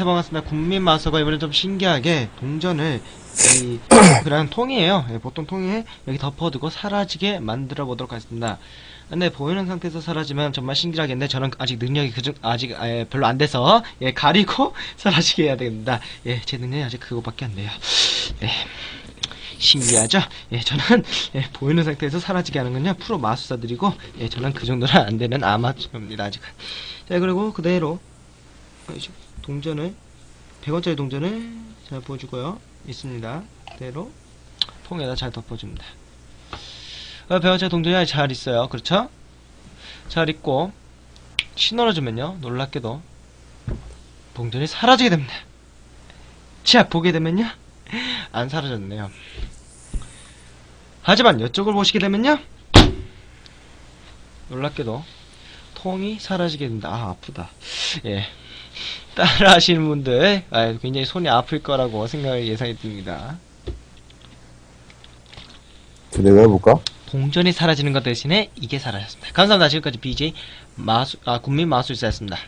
안녕하세요 반갑습니다. 국민 마서가 이번에 좀 신기하게 동전을 이 그냥 통이에요. 예, 보통 통에 여기 덮어두고 사라지게 만들어 보도록 하겠습니다. 근데 보이는 상태에서 사라지면 정말 신기하겠는데 저는 아직 능력이 그중 아직 예, 별로 안 돼서 예 가리고 사라지게 해야 됩니다. 예 제 능력이 아직 그거밖에 안 돼요. 네 신기하죠? 예, 저는 예, 보이는 상태에서 사라지게 하는 건요. 프로 마술사들이고 예, 저는 그 정도는 안 되는 아마추어입니다 아직은. 자 그리고 그대로 동전을 100원짜리 동전을 잘 보여주고요 있습니다. 그대로 통에다 잘 덮어줍니다. 어, 100원짜리 동전이 잘 있어요. 그렇죠? 잘 있고 신호를 주면요 놀랍게도 동전이 사라지게 됩니다. 자 보게 되면요 안 사라졌네요. 하지만 이쪽을 보시게 되면요. 놀랍게도 통이 사라지게 된다. 아, 아프다. 예. 따라 하시는 분들, 아, 굉장히 손이 아플 거라고 생각을 예상이 듭니다. 내가 해볼까? 동전이 사라지는 것 대신에 이게 사라졌습니다. 감사합니다. 지금까지 BJ 마수, 아, 국민 마술사였습니다.